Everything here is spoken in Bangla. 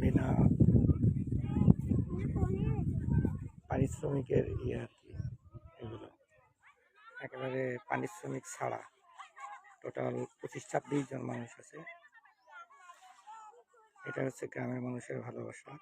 বিনা পারিশ্রমিকের ইয়ে এগুলো একেবারে পারিশ্রমিক ছাড়া টোটাল পঁচিশ ছাব্বিশ জন মানুষ আছে। এটা হচ্ছে গ্রামের মানুষের ভালোবাসা।